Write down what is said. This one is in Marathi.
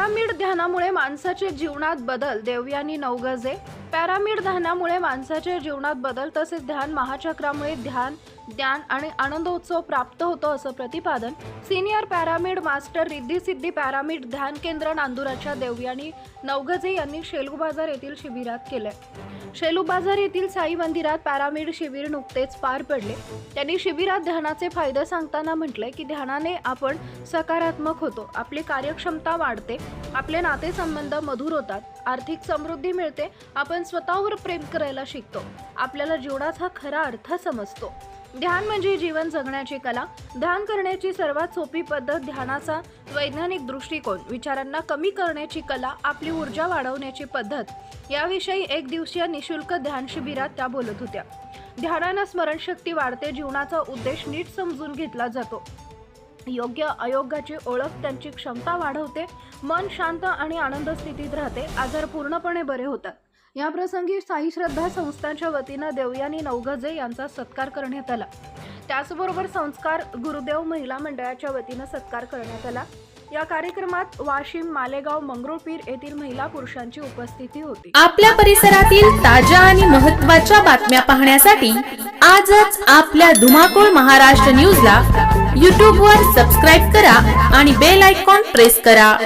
पॅरामिड ध्यानामुळे माणसाचे जीवनात बदल. देवयानी नवगजे पॅरामिड ध्यानामुळे माणसाच्या जीवनात बदल तसेच ध्यान महाचक्रामुळे ध्यान ज्ञान आणि आनंदोत्सव प्राप्त होतो असं प्रतिपादन senior pyramid master Riddhi Siddhi pyramid ध्यान केंद्र नांदुराच्या देवयानी नवगजे यांनी शेलू बाजार येथील शिबिरात केलंय. शेलू बाजार येथील साई मंदिरात पॅरामिड शिबिर नुकतेच पार पडले. त्यांनी शिबिरात ध्यानाचे फायदे सांगताना म्हटले की ध्यानाने आपण सकारात्मक होतो आपली कार्यक्षमता वाढते आपले नातेसंबंध मधुर होतात आर्थिक समृद्धी मिळते आपण आपण स्वतःवर प्रेम करायला शिकतो. आपल्याला जीवनाचा खरा अर्थ समजतो. ध्यान म्हणजे जीवन जगण्याची कला. ध्यान करण्याची सर्वात सोपी पद्धत ध्यानाचा वैज्ञानिक दृष्टिकोन. विचारांना कमी करण्याची कला आपली ऊर्जा वाढवण्याची पद्धत. याविषयी एक दिवसीय निशुल्क ध्यान शिबिरात त्या बोलत होत्या. ध्यानानं स्मरणशक्ती वाढते जीवनाचा उद्देश नीट समजून घेतला जातो. योग्य अयोग्याची ओळख त्यांची क्षमता वाढवते. मन शांत आणि आनंद स्थितीत राहते. आजार पूर्णपणे बरे होतात. याप्रसंगी साई श्रद्धा संस्थांच्या वतीनं देवयानी नवगजे यांचा सत्कार करण्यात आला. त्याचबरोबर संस्कार गुरुदेव महिला मंडळाच्या वतीनं सत्कार करण्यात आला. या कार्यक्रमात वाशिम मालेगाव मंगरुळपीर येथील महिला पुरुषांची उपस्थिती होती. आपल्या परिसरातील ताज्या आणि महत्त्वाच्या बातम्या पाहण्यासाठी आजच आपल्या धुमाकूळ महाराष्ट्र न्यूजला यूट्यूबवर सबस्क्राईब करा आणि बेल आयकॉन प्रेस करा.